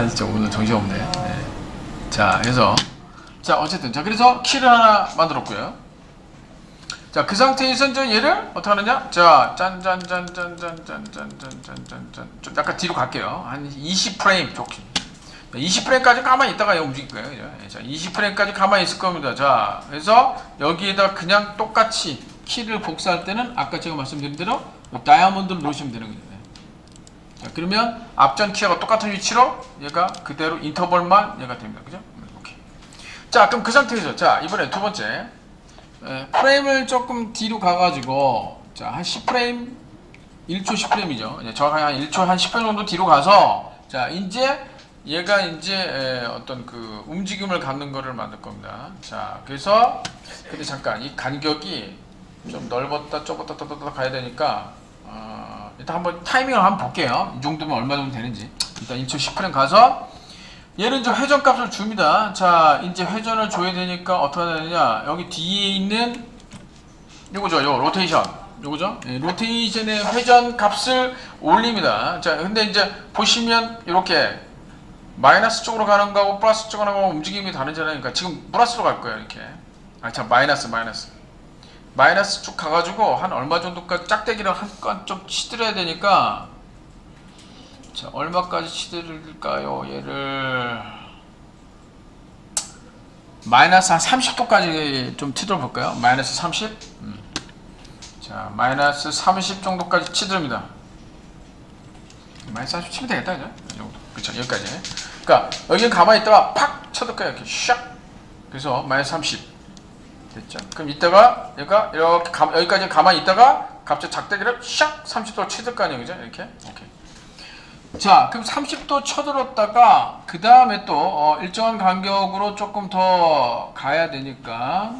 아 진짜 오늘 정신없네 네. 자 그래서 자 어쨌든 자 그래서 키를 하나 만들었고요 자 그 상태에서 이제 얘를 어떻게 하느냐 자 짠짠짠짠짠짠짠짠짠짠 좀 약간 뒤로 갈게요 한 20프레임 좋게 20프레임까지 가만히 있다가 얘 움직일 거예요? 예, 자 20프레임까지 가만히 있을 겁니다 자 그래서 여기에다 그냥 똑같이 키를 복사할 때는 아까 제가 말씀드린 대로 다이아몬드를 놓으시면 되는 예. 자, 그러면 앞전 키하고 똑같은 위치로 얘가 그대로 인터벌만 얘가 됩니다. 그죠? 자, 그럼 그 상태에서 자, 이번에 두 번째. 에, 프레임을 조금 뒤로 가가지고 자, 한 10프레임 1초 10프레임이죠. 정확하게 한 1초 한 10프레임 정도 뒤로 가서 자, 이제 얘가 이제 에, 어떤 그 움직임을 갖는 거를 만들 겁니다. 자, 그래서 근데 잠깐 이 간격이 좀 넓었다 좁았다 떴다 가야 되니까 어, 일단 한번 타이밍을 한번 볼게요. 이 정도면 얼마 정도 되는지. 일단 1초 10프레임 가서 얘는 이제 회전 값을 줍니다. 자, 이제 회전을 줘야 되니까 어떻게 되느냐? 여기 뒤에 있는 요거죠, 요 로테이션. 요거죠? 예, 로테이션의 회전 값을 올립니다. 자, 근데 이제 보시면 이렇게 마이너스 쪽으로 가는 거하고 플러스 쪽으로 가는 거하고 움직임이 다르잖아요. 그러니까 지금 플러스로 갈 거예요, 이렇게. 아, 참 마이너스, 마이너스. 마이너스 쭉 가가지고 한 얼마 정도까지 짝대기를 한건 좀 치드려야 되니까. 자 얼마까지 치드릴까요? 얘를 마이너스 한 30도까지 좀 치들어 볼까요? 마이너스 30 음. 자 마이너스 30 정도까지 치드립니다. 마이너스 30 치면 되겠다 그죠? 이 정도. 그쵸 여기까지. 그러니까 여기는 가만히 있다가 팍 쳐들까요 이렇게 샥. 그래서 마이너스 30 됐죠? 그럼 이따가 얘가 이렇게 가, 여기까지 가만히 있다가 갑자기 작대기를 샥 30도 치들 거 아니에요, 그죠? 이렇게. 오케이. 자, 그럼 30도 쳐들었다가 그 다음에 또 어, 일정한 간격으로 조금 더 가야 되니까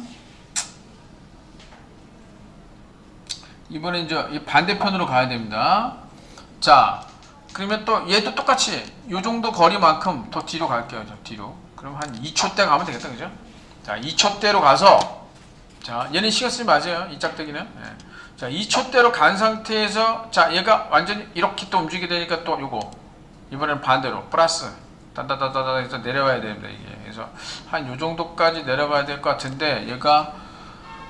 이번에 이제 이 반대편으로 가야 됩니다. 자, 그러면 또 얘도 똑같이 이 정도 거리만큼 더 뒤로 갈게요, 저 뒤로. 그럼 한 2초 때 가면 되겠다, 그죠? 자, 2초 대로 가서 자, 얘는 쓰지 마세요. 이 짝대기는. 예. 자, 2초대로 간 상태에서 자, 얘가 완전히 이렇게 또 움직이게 되니까 또 요거 이번에는 반대로 플러스 따다다다다 해서 내려와야 됩니다, 이게. 그래서 한 요 정도까지 내려가야 될 것 같은데 얘가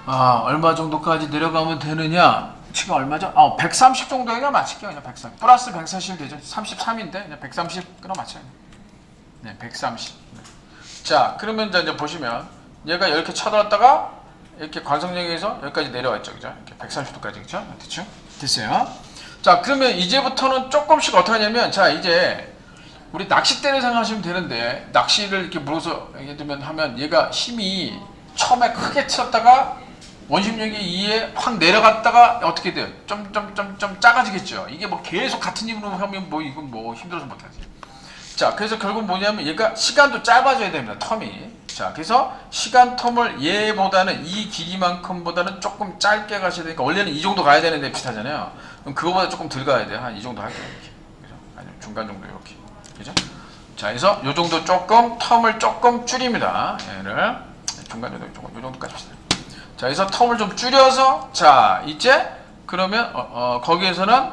아, 얼마 정도까지 내려가면 되느냐? 지금 얼마죠? 어, 130 정도가 맞출게요. 그냥 130. 플러스 140 되죠. 33인데 그냥 130 끊어 맞춰요. 네, 130. 자, 그러면 이제 보시면 얘가 이렇게 쳐들었다가 이렇게 관성역에서 여기까지 내려왔죠, 그죠? 이렇게 130도까지, 그죠? 대충 됐어요. 자, 그러면 이제부터는 조금씩 어떻게 하냐면, 자, 이제 우리 낚싯대를 생각하시면 되는데 낚시를 이렇게 물어서 예를 들면 하면 얘가 힘이 처음에 크게 쳤다가 원심력에 의해 확 내려갔다가 어떻게 돼요? 좀 좀 좀 좀 작아지겠죠. 이게 뭐 계속 같은 힘으로 하면 뭐 이건 뭐 힘들어서 못하지. 자, 그래서 결국 뭐냐면 얘가 시간도 짧아져야 됩니다. 텀이. 자, 그래서 시간 텀을 얘보다는 이 길이만큼보다는 조금 짧게 가셔야 되니까 원래는 이 정도 가야 되는데 비슷하잖아요. 그럼 그거보다 조금 덜 가야 돼요. 한 이 정도 할게요. 이렇게. 그죠? 아니면 중간 정도 이렇게. 그죠? 자, 그래서 요 정도 조금 텀을 조금 줄입니다. 얘를 중간 정도 조금 요 정도까지 합시다. 자, 그래서 텀을 좀 줄여서 자, 이제 그러면 어, 어, 거기에서는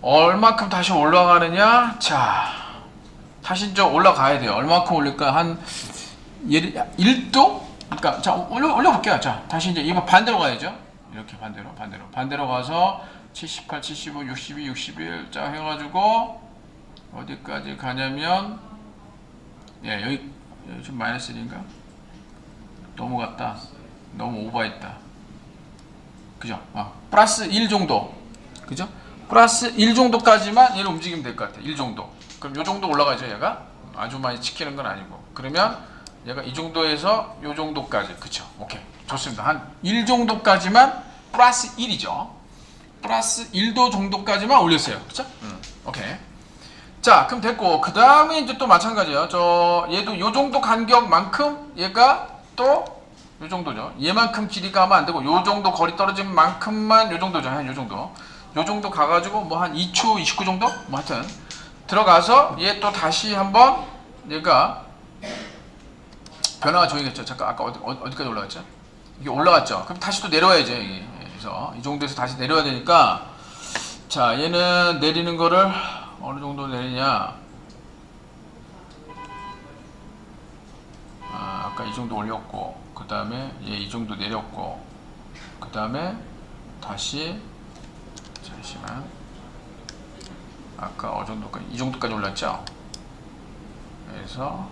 얼마큼 다시 올라가느냐? 자, 다시 이제 올라가야 돼요. 얼마큼 올릴까? 한 1, 1도? 그러니까 자 올려 올려 볼게요. 자 다시 이제 이거 반대로 가야죠. 이렇게 반대로 반대로 반대로 가서 78, 75, 62, 61. 자 해가지고 어디까지 가냐면 예 여기, 좀 마이너스 1인가? 넘어갔다. 너무 오버했다. 그죠? 아, 플러스 1 정도. 그죠? 플러스 1 정도까지만 얘를 움직이면 될 것 같아. 1 정도. 그럼 요 정도 올라가죠, 얘가? 아주 많이 지키는 건 아니고. 그러면 얘가 이 정도에서 요 정도까지. 그쵸? 오케이. 좋습니다. 한 1 정도까지만 플러스 1이죠. 플러스 1도 정도까지만 올렸어요. 그쵸? 음, 오케이. 자, 그럼 됐고. 그 다음에 이제 또 마찬가지예요. 저, 얘도 요 정도 간격만큼 얘가 또 요 정도죠. 얘만큼 길이가 하면 안 되고 요 정도 거리 떨어진 만큼만 요 정도죠. 한 요 정도. 요 정도 가가지고 뭐 한 2초 29 정도? 뭐 하여튼 들어가서 얘 또 다시 한번 얘가 변화가 조이겠죠. 잠깐 아까 어디, 어디까지 올라갔죠? 이게 올라갔죠. 그럼 다시 또 내려와야죠. 이게. 그래서 이 정도에서 다시 내려와야 되니까 자 얘는 내리는 거를 어느 정도 내리냐 아, 아까 이 정도 올렸고 그 다음에 얘 이 정도 내렸고 그 다음에 다시 잠시만 아까 어느 정도까지 이 정도까지 올랐죠 그래서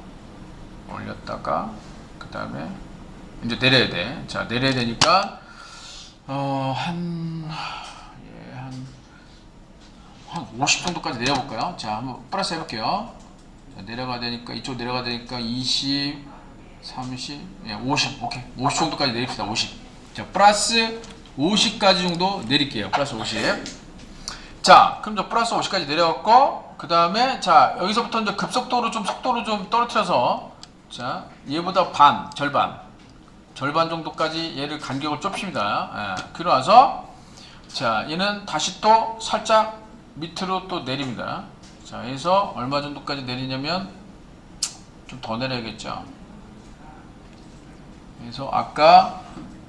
올렸다가 그 다음에 이제 내려야 돼. 자 내려야 되니까 어한예 한 한 50 정도까지 내려볼까요? 자 한번 플러스 해볼게요. 자, 내려가야 되니까 이쪽 내려가야 되니까 20, 30, 예, 50 오케이 50 정도까지 내립시다. 50. 자 플러스 50까지 정도 내릴게요. 플러스 50. 자, 그럼 저 플러스 50까지 내려갔고, 그 다음에, 자, 여기서부터 이제 급속도로 좀, 속도를 좀 떨어뜨려서, 자, 얘보다 반, 절반, 절반 정도까지 얘를 간격을 좁힙니다. 예, 그러고 나서, 자, 얘는 다시 또 살짝 밑으로 또 내립니다. 자, 해서 얼마 정도까지 내리냐면, 좀 더 내려야겠죠. 그래서 아까,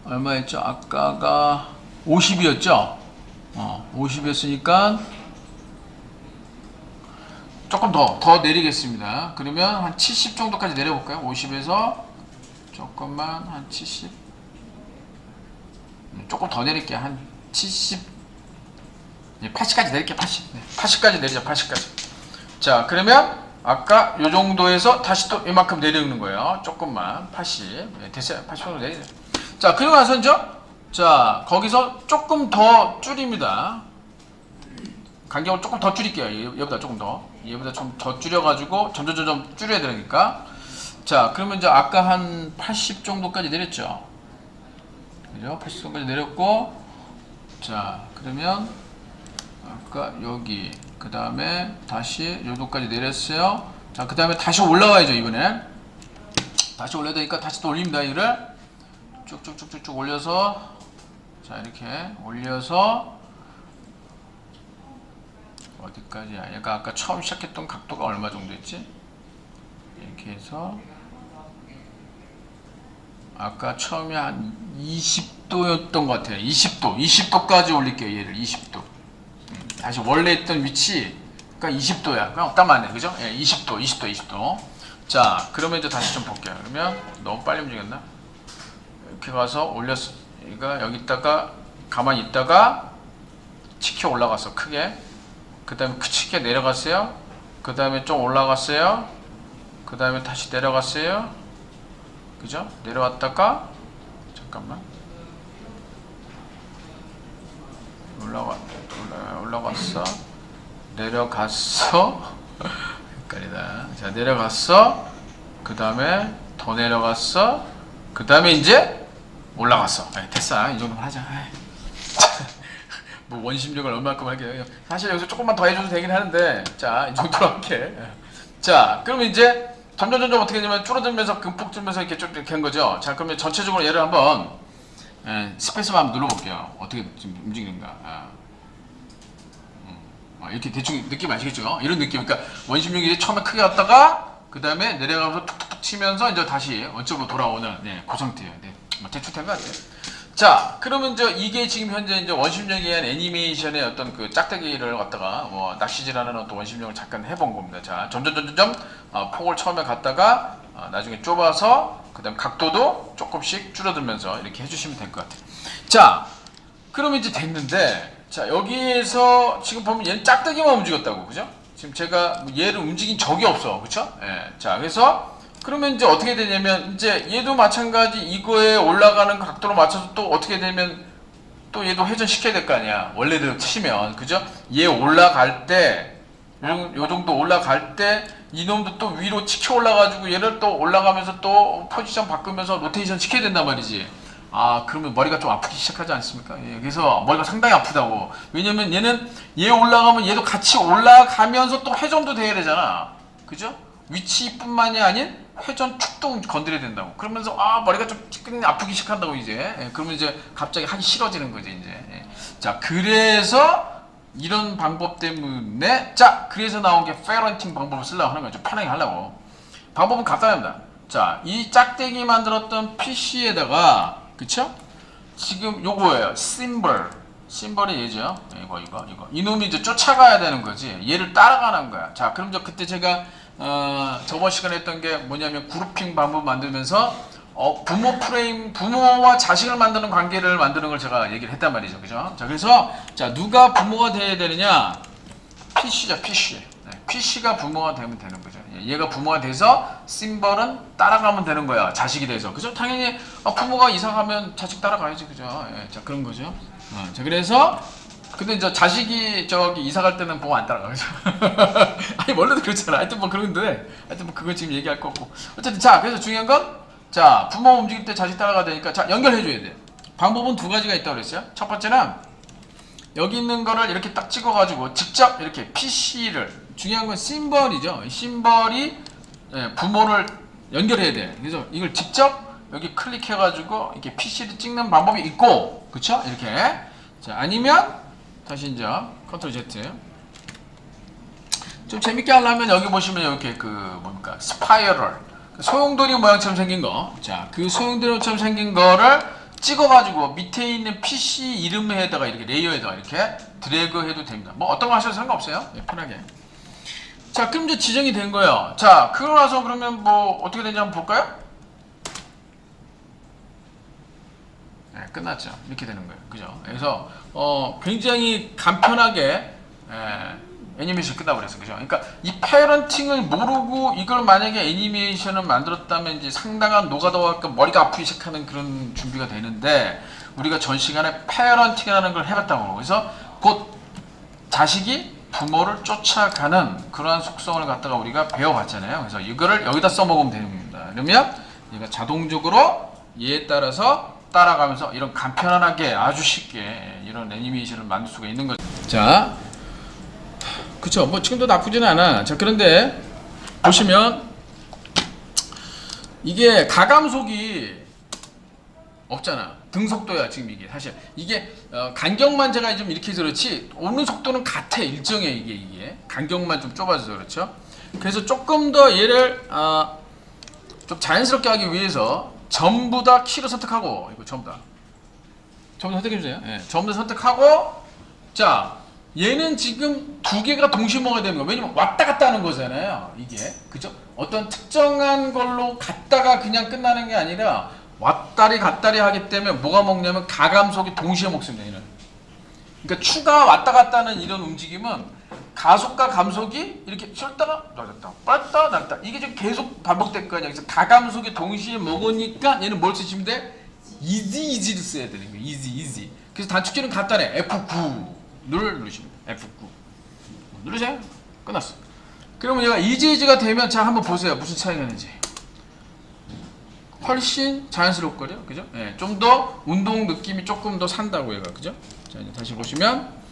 얼마였죠? 아까가 50이었죠? 어, 50이었으니까 조금 더, 더 내리겠습니다. 그러면 한 70 정도까지 내려볼까요? 50에서 조금만 한 70. 음, 조금 더 내릴게요. 한 70. 80까지 내릴게요. 80. 네, 80까지 내리자. 80까지. 자, 그러면 아까 요 정도에서 다시 또 이만큼 내리는 거예요. 조금만. 80. 네, 됐어요. 80 정도 내리자. 자, 그리고 나서 이제 자, 거기서 조금 더 줄입니다. 간격을 조금 더 줄일게요. 얘- 얘보다 조금 더. 얘보다 좀 더 줄여가지고 점점 점점 줄여야 되니까. 자, 그러면 이제 아까 한 80 정도까지 내렸죠. 그죠? 80 정도까지 내렸고, 자, 그러면 아까 여기, 그 다음에 다시 요도까지 내렸어요. 자, 그 다음에 다시 올라와야죠, 이번엔. 다시 올려야 되니까 다시 또 올립니다, 이를. 쭉쭉쭉쭉쭉 올려서 자 이렇게 올려서 어디까지야? 얘가 아까 처음 시작했던 각도가 얼마 정도 였지? 이렇게 해서 아까 처음에 한 20도였던 것 같아요. 20도, 20도까지 올릴게요. 얘를 20도. 음, 다시 원래 있던 위치, 그러니까 20도야. 그냥 딱 맞네, 그죠? 예, 20도, 20도, 20도. 자, 그러면 이제 다시 좀 볼게요. 그러면 너무 빨리 움직였나? 이렇게 가서 올렸어. 그러니까 여기 있다가 가만히 있다가 치켜 올라갔어 크게. 그 다음에 크게 내려갔어요. 그 다음에 좀 올라갔어요. 그 다음에 다시 내려갔어요. 그죠? 내려왔다가 잠깐만 올라가 올라 올라갔어. 내려갔어. 헷갈리다. 자 내려갔어. 그 다음에 더 내려갔어. 그 다음에 이제 올라갔어. 에이, 됐어. 이 정도만 하자. 에이. 뭐 원심력을 얼마큼 할게요. 사실 여기서 조금만 더 해줘도 되긴 하는데, 자, 이 정도로 할게. 자, 그러면 이제 점점 점점 어떻게 되냐면 줄어들면서 금폭 들면서 이렇게 쭉 이렇게 한 거죠. 자, 그러면 전체적으로 얘를 한번 에, 스페이스바 한번 눌러볼게요. 어떻게 지금 움직이는가. 아. 음, 아, 이렇게 대충 느낌 아시겠죠? 이런 느낌. 그러니까 원심력이 이제 처음에 크게 왔다가 그 다음에 내려가면서 툭툭툭 치면서 이제 다시 원점으로 돌아오는 네, 그 상태예요. 네, 뭐 된것 같아요. 자, 그러면 이제 이게 지금 현재 이제 원심력에 의한 애니메이션의 어떤 그 짝대기를 갖다가 뭐 낚시질하는 어떤 원심력을 잠깐 해본 겁니다. 자, 점점 점점 점 어, 폭을 처음에 갔다가 어, 나중에 좁아서 그다음 각도도 조금씩 줄어들면서 이렇게 해주시면 될 것 같아요. 자, 그러면 이제 됐는데 자 여기에서 지금 보면 얘는 짝대기만 움직였다고 그죠? 지금 제가 얘를 움직인 적이 없어 그쵸? 예. 자 그래서 그러면 이제 어떻게 되냐면 이제 얘도 마찬가지 이거에 올라가는 각도로 맞춰서 또 어떻게 되면 또 얘도 회전시켜야 될 거 아니야 원래대로 치면 그죠? 얘 올라갈 때 요, 요 정도 올라갈 때 이놈도 또 위로 치켜 올라가지고 얘를 또 올라가면서 또 포지션 바꾸면서 로테이션 시켜야 된단 말이지 아 그러면 머리가 좀 아프기 시작하지 않습니까? 예, 그래서 머리가 상당히 아프다고 왜냐면 얘는 얘 올라가면 얘도 같이 올라가면서 또 회전도 돼야 되잖아 그죠? 위치뿐만이 아닌 회전 축도 건드려야 된다고. 그러면서 아 머리가 좀 아프기 시작한다고 이제. 예, 그러면 이제 갑자기 하기 싫어지는 거지 이제. 예. 자 그래서 이런 방법 때문에 자 그래서 나온 게 페런팅 방법을 쓰려고 하는 거죠. 편하게 하려고. 방법은 간단합니다. 자 이 짝대기 만들었던 PC에다가 그쵸? 지금 요거예요. 심벌. 심벌이 얘죠. 이거 이거 이거. 이놈이 이제 쫓아가야 되는 거지. 얘를 따라가는 거야. 자 그럼 저 그때 제가 어, 저번 시간에 했던 게 뭐냐면 그룹핑 방법 만들면서 어, 부모 프레임, 부모와 자식을 만드는 관계를 만드는 걸 제가 얘기를 했단 말이죠. 그죠? 자, 그래서, 자, 누가 부모가 돼야 되느냐? PC죠, PC. 네, PC가 부모가 되면 되는 거죠. 예, 얘가 부모가 돼서 심벌은 따라가면 되는 거야. 자식이 돼서. 그죠? 당연히 아, 부모가 이사 가면 자식 따라가야지. 그죠? 예, 자, 그런 거죠. 어, 자, 그래서 근데 이제 자식이 저기 이사 갈 때는 부모 안 따라가죠. 아니 원래도 그렇잖아. 하여튼 뭐 그런데 하여튼 뭐 그건 지금 얘기할 거고. 어쨌든 자 그래서 중요한 건 자 부모 움직일 때 자식 따라가야 되니까 자 연결해 줘야 돼. 방법은 두 가지가 있다고 그랬어요. 첫 번째는 여기 있는 거를 이렇게 딱 찍어가지고 직접 이렇게 PC를 중요한 건 심벌이죠. 심벌이 예, 부모를 연결해야 돼. 그래서 이걸 직접 여기 클릭해가지고 이렇게 PC를 찍는 방법이 있고, 그쵸? 이렇게. 자, 아니면 다시 이제 컨트롤 Z. 좀 재밌게 하려면 여기 보시면 이렇게 그 뭡니까 스파이럴 소용돌이 모양처럼 생긴 거. 자, 그 소용돌이처럼 생긴 거를 찍어가지고 밑에 있는 PC 이름에다가 이렇게 레이어에다가 이렇게 드래그 해도 됩니다. 뭐 어떤 거 하셔도 상관없어요. 네, 편하게. 자, 그럼 이제 지정이 된 거예요. 자, 그러고 나서 그러면 뭐 어떻게 되는지 한번 볼까요? 네, 끝났죠. 이렇게 되는 거예요. 그죠? 그래서 어, 굉장히 간편하게 예, 애니메이션 끝나버렸어요. 그죠? 그러니까 이 패런팅을 모르고 이걸 만약에 애니메이션을 만들었다면 이제 상당한 노가다와 그 머리가 아프기 시작하는 그런 준비가 되는데 우리가 전 시간에 패런팅이라는 걸 해봤다고 그래서 곧 자식이 부모를 쫓아가는 그러한 속성을 갖다가 우리가 배워봤잖아요. 그래서 이거를 여기다 써먹으면 되는 겁니다. 그러면 얘가 자동적으로 얘에 따라서 따라가면서 이런 간편하게 아주 쉽게 이런 애니메이션을 만들 수가 있는 거죠. 자, 그쵸. 뭐 지금도 나쁘지는 않아. 자, 그런데 보시면 이게 가감속이 없잖아. 등속도야 지금 이게 사실 이게 어, 간격만 제가 좀 이렇게 해서 그렇지 오는 속도는 같아 일정해 이게 이게 간격만 좀 좁아져서 그렇죠. 그래서 조금 더 얘를 어, 좀 자연스럽게 하기 위해서 전부 다 키로 선택하고 이거 전부 다 전부 다 선택해 주세요. 예, 전부 다 선택하고 자 얘는 지금 두 개가 동시에 먹어야 되는 거예요. 왜냐면 왔다 갔다 하는 거잖아요. 이게 그죠? 어떤 특정한 걸로 갔다가 그냥 끝나는 게 아니라 왔다리 갔다리 하기 때문에 뭐가 먹냐면 가감속이 동시에 먹습니다. 얘는. 그러니까 추가 왔다 갔다 하는 이런 움직임은 가속과 감속이 이렇게 쉬었다가 놔졌다 빠졌다 놨다 이게 지금 계속 반복될 거 아니야. 그래서 가감속이 동시에 먹으니까 얘는 뭘 쓰시면 돼? easy easy를 써야 되는 거예요. easy easy. 그래서 단축키는 간단해. F9를 누르시면 돼요. F9 누르세요. 끝났어. 그러면 얘가 easy easy가 되면 자 한번 보세요. 무슨 차이가 있는지. 훨씬 자연스럽거든요. 그죠? 예, 좀더 운동 느낌이 조금 더 산다고 얘가. 그죠? 자, 이제 다시 보시면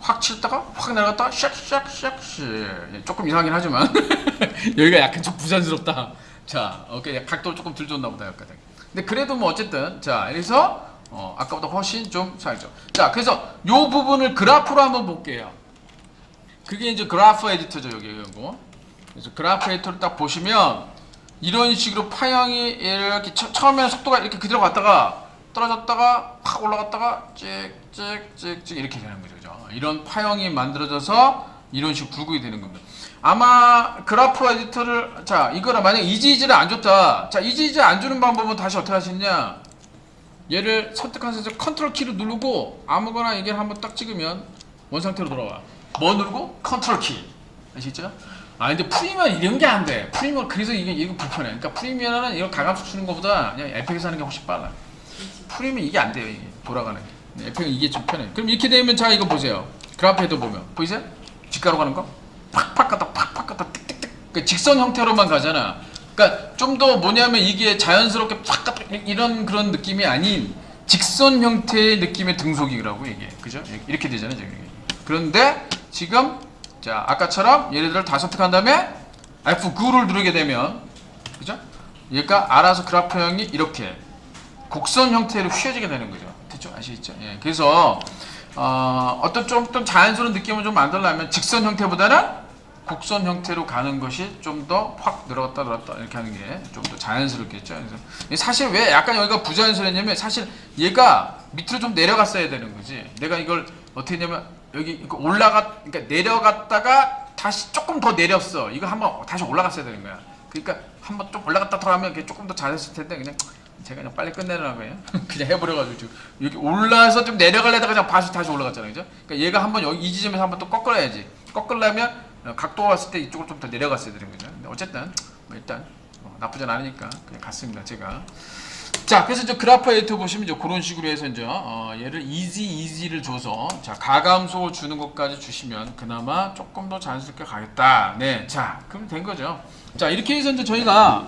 확 치다가 확 내려갔다 샥샥샥 예, 조금 이상하긴 하지만 여기가 약간 좀 부자연스럽다. 자, 오케이 각도 조금 들 줬나 보다 약간. 근데 그래도 뭐 어쨌든 자, 그래서 어, 아까보다 훨씬 좀 살죠. 자, 그래서 요 부분을 그래프로 한번 볼게요. 그게 이제 그래프 에디터죠, 여기 이거. 그래서 그래프 에디터를 딱 보시면 이런 식으로 파형이 이렇게 처, 처음에는 속도가 이렇게 그대로 갔다가 떨어졌다가 확 올라갔다가 찍 찍찍찍 이렇게 되는 거죠. 그죠? 이런 파형이 만들어져서 이런 식으로 굴곡이 되는 겁니다. 아마 그래프 에디터를 자 이거를 만약 이지이지를 안 줬다. 자 이지이지 안 주는 방법은 다시 어떻게 하시냐? 얘를 선택하셔서 컨트롤 키를 누르고 아무거나 얘기를 한번 딱 찍으면 원 상태로 돌아와. 뭐 누르고 컨트롤 키. 아시죠? 아 근데 프리미엄 이런 게 안 돼. 프리미엄 그래서 이게 이거 불편해. 그러니까 프리미엄은 이거 가감수 쓰는 것보다 그냥 에펙에서 하는 게 훨씬 빨라. 프리미엄 이게 안 돼요. 이게 돌아가는 게. 네, 에펙은 이게 좀 편해. 그럼 이렇게 되면 자 이거 보세요. 그래프에도 보면 보이세요? 직가로 가는 거? 팍팍 갔다 팍팍 갔다 띡띡띡. 그 직선 형태로만 가잖아. 그러니까 좀 더 뭐냐면 이게 자연스럽게 팍 갔다 이런 그런 느낌이 아닌 직선 형태의 느낌의 등속이라고 이게 그죠? 이렇게 되잖아요. 지금. 그런데 지금 자 아까처럼 얘네들을 다 선택한 다음에 F9를 누르게 되면 그죠? 얘가 알아서 그래프형이 이렇게 곡선 형태로 휘어지게 되는 거죠. 됐죠? 아시겠죠? 예. 그래서 어, 어떤 좀, 좀 자연스러운 느낌을 좀 만들려면 직선 형태보다는 곡선 형태로 가는 것이 좀 더 확 늘어갔다 늘었다 이렇게 하는 게 좀 더 자연스럽겠죠. 그래서 사실 왜 약간 여기가 부자연스럽냐면 사실 얘가 밑으로 좀 내려갔어야 되는 거지. 내가 이걸 어떻게 했냐면 여기 올라갔 그러니까 내려갔다가 다시 조금 더 내렸어. 이거 한번 다시 올라갔어야 되는 거야. 그러니까 한번 좀 올라갔다 돌아가면 조금 더 잘했을 텐데 그냥 제가 그냥 빨리 끝내려고요. 그냥 해버려가지고 여기 올라서 좀 내려가려다가 그냥 다시 다시 올라갔잖아요, 그죠? 그러니까 얘가 한번 여기 이 지점에서 한번 또 꺾어야지. 꺾으려면 어, 각도가 왔을 때 이쪽으로 좀 더 내려갔어야 되는 거죠. 근데 어쨌든 뭐 일단 뭐 나쁘진 않으니까 그냥 갔습니다, 제가. 자, 그래서 이제 그래프 에이터 보시면 이제 그런 식으로 해서 이제 어, 얘를 easy easy를 줘서 자 가감소 주는 것까지 주시면 그나마 조금 더 자연스럽게 가겠다. 네, 자, 그럼 된 거죠. 자, 이렇게 해서 이제 저희가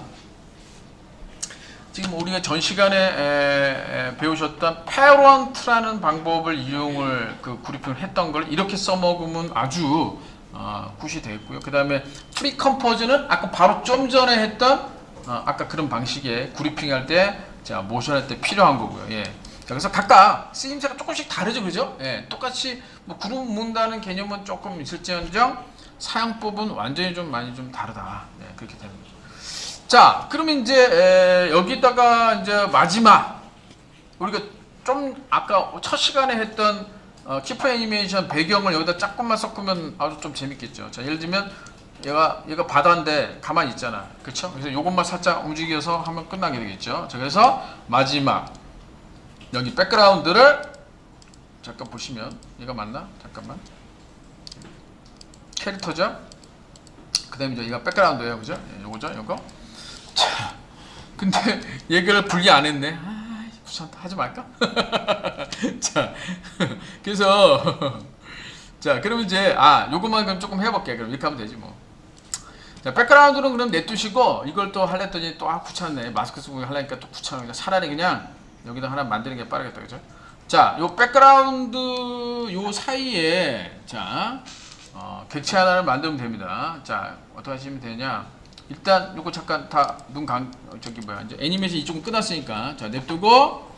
지금 우리가 전 시간에 에, 에, 배우셨던 페런트라는 방법을 이용을 그 그리핑을 했던 걸 이렇게 써먹으면 아주 어, 굿이 되겠고요. 그 다음에 프리컴포즈는 아까 바로 좀 전에 했던 어, 아까 그런 방식의 그리핑 할 때, 자 모션 할 때 필요한 거고요. 예. 자, 그래서 각각 쓰임새가 조금씩 다르죠, 그죠? 예, 똑같이 뭐 그룹 문다는 개념은 조금 있을지언정 사용법은 완전히 좀 많이 좀 다르다. 네, 그렇게 거죠. 자, 그러면 이제 에, 여기다가 이제 마지막 우리가 좀 아까 첫 시간에 했던 어, 키프 애니메이션 배경을 여기다 조금만 섞으면 아주 좀 재밌겠죠. 자, 예를 들면 얘가 얘가 바다인데 가만히 있잖아, 그렇죠? 그래서 이것만 살짝 움직여서 하면 끝나게 되겠죠. 자, 그래서 마지막 여기 백그라운드를 잠깐 보시면 얘가 맞나? 잠깐만 캐릭터죠. 그다음에 이제 얘가 백그라운드예요, 그죠? 예, 요거죠, 요거. 자, 근데 얘기를 분리 안 했네. 아, 귀찮다. 하지 말까? 자, 그래서 자, 그러면 이제 아, 요것만 그럼 조금 해볼게. 그럼 이렇게 하면 되지 뭐. 자, 백그라운드는 그럼 내두시고 이걸 또 하랬더니 또 아 귀찮네. 마스크 쓰고 하려니까 또 귀찮으니까 차라리 그냥 여기다 하나 만드는 게 빠르겠다, 그죠? 자, 요 백그라운드 요 사이에 자, 어, 객체 하나를 만들면 됩니다. 자, 어떻게 하시면 되냐? 일단 요거 잠깐 다 눈 감 저기 뭐야 이제 애니메이션 이쪽은 끝났으니까. 자 냅두고.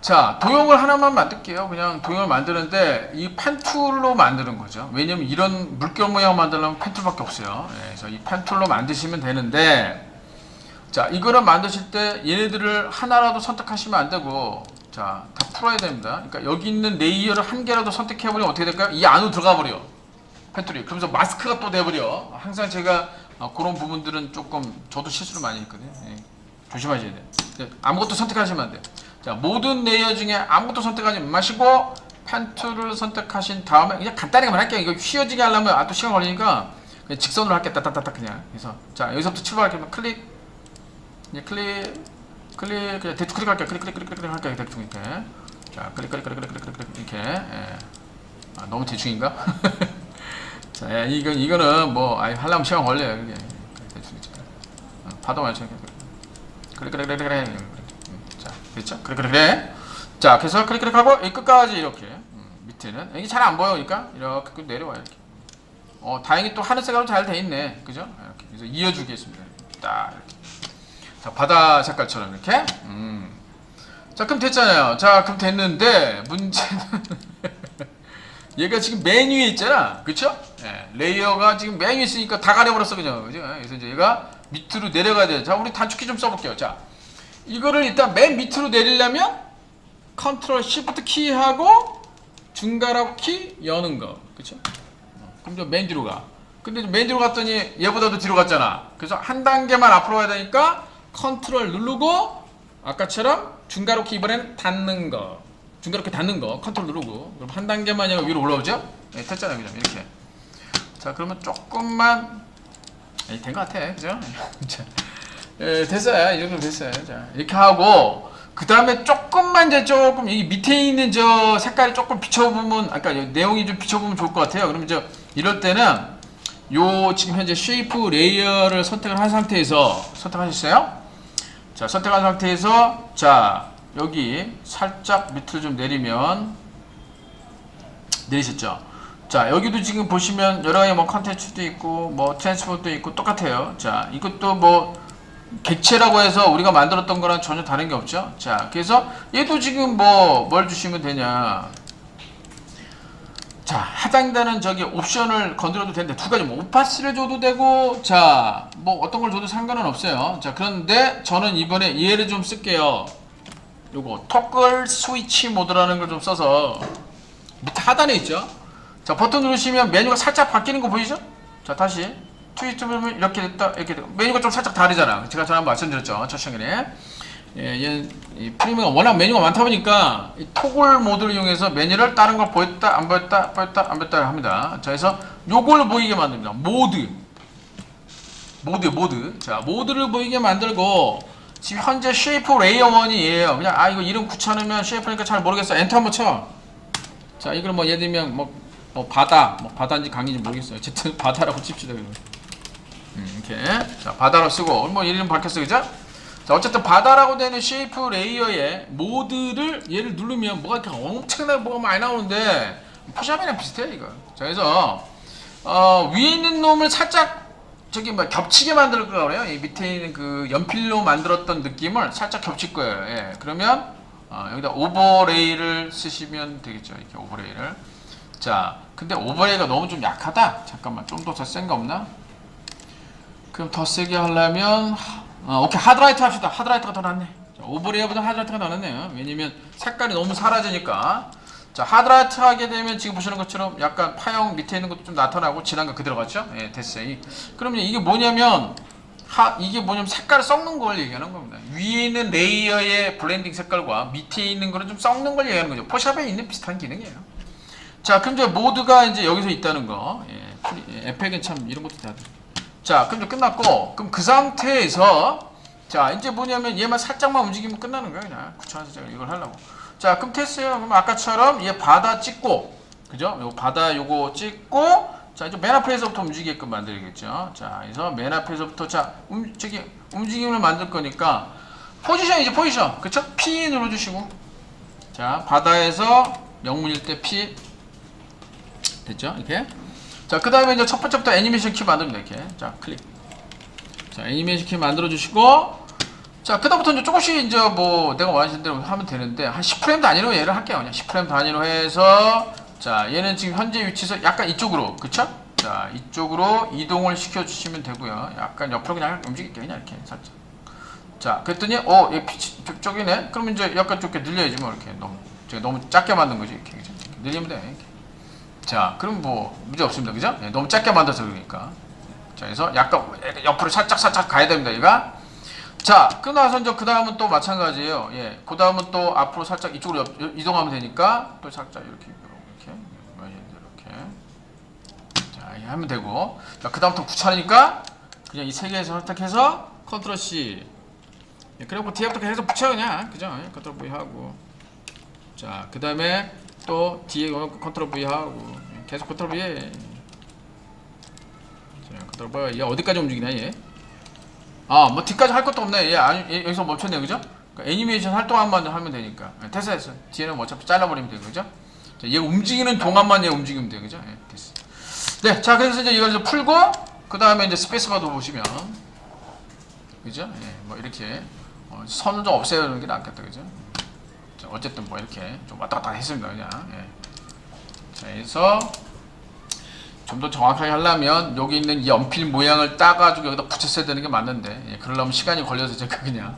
자 도형을 하나만 만들게요. 그냥 도형을 만드는데 이 판툴로 만드는 거죠. 왜냐면 이런 물결 모양 만들려면 판툴밖에 없어요. 예, 그래서 이 판툴로 만드시면 되는데. 자 이거를 만드실 때 얘네들을 하나라도 선택하시면 안 되고 자 다 풀어야 됩니다. 그러니까 여기 있는 레이어를 한 개라도 선택해 버리면 어떻게 될까요? 이 안으로 들어가 버려. 팬툴이. 그러면서 마스크가 또 돼버려. 항상 제가 어, 그런 부분들은 조금 저도 실수를 많이 했거든요 예, 조심하셔야 돼요 네, 아무것도 선택하시면 안 돼요 자 모든 레이어 중에 아무것도 선택하지 마시고 팬툴을 선택하신 다음에 그냥 간단하게만 할게요 이거 휘어지게 하려면 아 또 시간 걸리니까 그냥 직선으로 할게 따따따따 그냥 그래서 자 여기서부터 출발할게요 클릭 이제 클릭 클릭 그냥 대충 클릭할게요 클릭 클릭 클릭 클릭 할게요 대충 이렇게 자 클릭 클릭 클릭 클릭 클릭 클릭 이렇게 예. 아, 너무 대충인가? 자, 예, 이건 이거는 뭐 아이 하려면 시간 걸려요. 이게. 어, 파도 맞춰. 그래 그래 그래 그래. 그래. 음, 자, 됐죠? 그래 그래 그래. 자, 그래서 클릭 클릭하고 이 끝까지 이렇게 음, 밑에는 이게 잘 안 보여, 그러니까 이렇게 끝 내려와요. 이렇게. 어, 다행히 또 하늘색으로 잘 돼 있네, 그죠? 이렇게 그래서 이어주겠습니다. 딱 이렇게. 자, 바다 색깔처럼 이렇게. 음. 자, 그럼 됐잖아요. 자, 그럼 됐는데 문제는 얘가 지금 맨 위에 있잖아. 그쵸? 예, 레이어가 지금 맨 위에 있으니까 다 가려버렸어. 그죠? 그죠? 그래서 이제 얘가 밑으로 내려가야 돼. 자, 우리 단축키 좀 써볼게요. 자, 이거를 일단 맨 밑으로 내리려면 컨트롤 시프트 키하고 중괄호 키 여는 거. 그쵸? 어, 그럼 저맨 뒤로 가. 근데 맨 뒤로 갔더니 얘보다도 뒤로 갔잖아. 그래서 한 단계만 앞으로 가야 되니까 컨트롤 누르고 아까처럼 중괄호 키 이번엔 닫는 거. 중괄호 키 닫는 거 컨트롤 누르고 그럼 한 단계만 얘가 위로 올라오죠? 네, 됐잖아요. 그죠? 이렇게. 자, 그러면 조금만 된 것 같아. 그죠? 자, 예, 됐어요. 이 정도 됐어요. 자, 이렇게 하고 그 다음에 조금만 이제 조금 이 밑에 있는 저 색깔이 조금 비춰보면 아까 요 내용이 좀 비춰보면 좋을 것 같아요. 그러면 저 이럴 때는 요 지금 현재 쉐이프 레이어를 선택을 한 상태에서 선택하셨어요? 자 선택한 상태에서 자 여기 살짝 밑으로 좀 내리면 내리셨죠? 자 여기도 지금 보시면 여러 가지 뭐 컨텐츠도 있고 뭐 트랜스포도 있고 똑같아요. 자 이것도 뭐 객체라고 해서 우리가 만들었던 거랑 전혀 다른 게 없죠. 자 그래서 얘도 지금 뭐 뭘 주시면 되냐? 자 하단단은 저기 옵션을 건드려도 되는데 두 가지 뭐 오파시를 줘도 되고 자 뭐 어떤 걸 줘도 상관은 없어요. 자 그런데 저는 이번에 얘를 좀 쓸게요. 요거 토글 스위치 모드라는 걸 좀 써서 밑에 하단에 있죠. 자 버튼 누르시면 메뉴가 살짝 바뀌는 거 보이죠? 자 다시 트위트 보면 이렇게 됐다 이렇게 되고 메뉴가 좀 살짝 다르잖아. 제가 전에 말씀드렸죠 첫 시간에. 예, 얘, 이 프리미어가 워낙 메뉴가 많다 보니까 이 토글 모드를 이용해서 메뉴를 다른 걸 보였다 안 보였다 보였다 안 보였다 합니다. 자, 그래서 요걸 보이게 만듭니다. 모드. 모드 모드. 자, 모드를 보이게 만들고 지금 현재 쉐이프 레이어 1이에요. 그냥 아 이거 이름 귀찮으면 쉐이프니까 잘 모르겠어. 엔터 한번 쳐. 자, 이걸 뭐 예를 들면 뭐, 뭐 바다, 뭐 바다인지 강인지 모르겠어요. 어쨌든 바다라고 칩시다. 그러면. 음, 이렇게 자 바다로 쓰고 뭐 이름 밝혔어 그죠? 자 어쨌든 바다라고 되는 쉐이프 레이어의 모드를 얘를 누르면 뭐가 이렇게 엄청나게 뭐가 많이 나오는데 포샵이랑 비슷해요 이거. 자 그래서 어, 위에 있는 놈을 살짝 저기 뭐 겹치게 만들 거예요. 이 밑에 있는 그 연필로 만들었던 느낌을 살짝 겹칠 거예요. 예. 그러면 어, 여기다 오버레이를 쓰시면 되겠죠. 이렇게 오버레이를. 자, 근데 오버레이가 너무 좀 약하다. 잠깐만, 좀 더 더 센 거 없나? 그럼 더 세게 하려면 어, 오케이 하드라이트 합시다. 하드라이트가 더 낫네. 자, 오버레이보다 하드라이트가 더 낫네요. 왜냐면 색깔이 너무 사라지니까. 자 하드라이트 하게 되면 지금 보시는 것처럼 약간 파형 밑에 있는 것도 좀 나타나고 진한 거 그대로 갔죠? 예, 됐어요. 그러면 이게 뭐냐면 하, 이게 뭐냐면 색깔을 섞는 걸 얘기하는 겁니다. 위에 있는 레이어의 블렌딩 색깔과 밑에 있는 거는 좀 섞는 걸 얘기하는 거죠. 포샵에 있는 비슷한 기능이에요. 자, 그럼 이제 모드가 이제 여기서 있다는 거. 예, 예, 에펙은 참 이런 것도 다. 돼. 자, 그럼 이제 끝났고, 그럼 그 상태에서 자, 이제 뭐냐면 얘만 살짝만 움직이면 끝나는 거야, 그냥. 귀찮아서 제가 이걸 하려고. 자, 그럼 됐어요. 그럼 아까처럼 얘 바다 찍고, 그죠? 요 바다 요거 찍고, 자, 이제 맨 앞에서부터 움직이게끔 만들겠죠. 자, 그래서 맨 앞에서부터 자, 음, 저기 움직임을 만들 거니까 포지션이지 포지션, 그쵸? P 눌러주시고, 자, 바다에서 영문일 때 P 됐죠? 이렇게. 자, 그 다음에 이제 첫 번째부터 애니메이션 키 만듭니다. 이렇게. 자, 클릭. 자, 애니메이션 키 만들어 주시고, 자, 그다음부터 이제 조금씩 이제 뭐 내가 원하시는 대로 하면 되는데, 한 10프레임 단위로 얘를 할게요. 그냥 10프레임 단위로 해서, 자, 얘는 지금 현재 위치에서 약간 이쪽으로, 그쵸? 자, 이쪽으로 이동을 시켜 주시면 되고요. 약간 옆으로 그냥 움직일게요. 그냥 이렇게 살짝. 자, 그랬더니, 어, 얘 피치, 저쪽이네? 그러면 이제 약간 좀 이렇게 늘려야지, 뭐, 이렇게. 너무, 제가 너무 작게 만든 거지? 이렇게 늘리면 돼. 이렇게. 자, 그럼 뭐 문제 없습니다, 그죠? 예, 너무 작게 만들어서 그러니까. 자, 그래서 약간 옆으로 살짝 살짝 가야 됩니다, 얘가. 자, 끝나서 이제 그 다음은 또 마찬가지예요. 예, 그 다음은 또 앞으로 살짝 이쪽으로 옆- 이동하면 되니까 또 살짝 이렇게 이렇게 이렇게. 자, 이렇게 하면 되고. 자, 그 다음부터 귀찮으니까 그냥 이 세 개에서 선택해서 컨트롤 C. 예, 그리고 뒤에부터 계속 붙여 그냥, 그죠? 예, 컨트롤 V 하고. 자, 그 다음에 또 뒤에 거 컨트롤 V 하고 계속 컨트롤 V 해. 자, 컨트롤 V. 얘 어디까지 움직이냐 얘? 아, 뭐 뒤까지 할 것도 없네. 얘 아니 얘 여기서 멈췄네, 그죠? 그러니까 애니메이션 활동한만 하면 되니까. 예, 됐어, 됐어. 뒤에는 뭐 어차피 잘라버리면 되고, 그죠? 자, 얘 움직이는 동안만 얘 움직이면 돼, 그죠? 예, 됐어. 네, 자, 그래서 이제 이걸 이제 풀고 그 다음에 이제 스페이스바도 보시면, 그죠? 예, 뭐 이렇게 어, 선을 좀 없애는 게 낫겠다, 그죠? 자, 어쨌든 뭐 이렇게 좀 왔다 갔다 했습니다 그냥 예. 자 그래서 좀 더 정확하게 하려면 여기 있는 이 연필 모양을 따가지고 여기다 붙였어야 되는 게 맞는데 예, 그러려면 시간이 걸려서 제가 그냥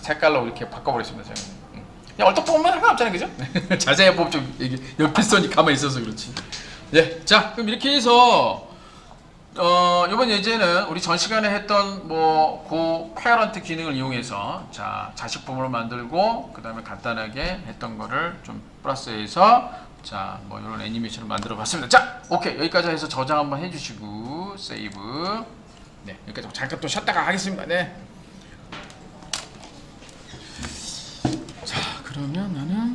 색깔로 이렇게 바꿔버렸습니다 제가 음. 그냥 얼핏 보면 상관없잖아요 그죠? 자세히 보면 좀 이게 연필선이 가만히 있어서 그렇지 예, 자 그럼 이렇게 해서 어, 이번 예제는 우리 전 시간에 했던 뭐 고 페어런트 기능을 이용해서 자 자식 부모를 만들고 그 다음에 간단하게 했던 거를 좀 플러스해서 자뭐 이런 애니메이션을 만들어 봤습니다. 자 오케이 여기까지 해서 저장 한번 해주시고 세이브 네 여기까지 잠깐 또 쉬었다가 하겠습니다. 네. 자 그러면 나는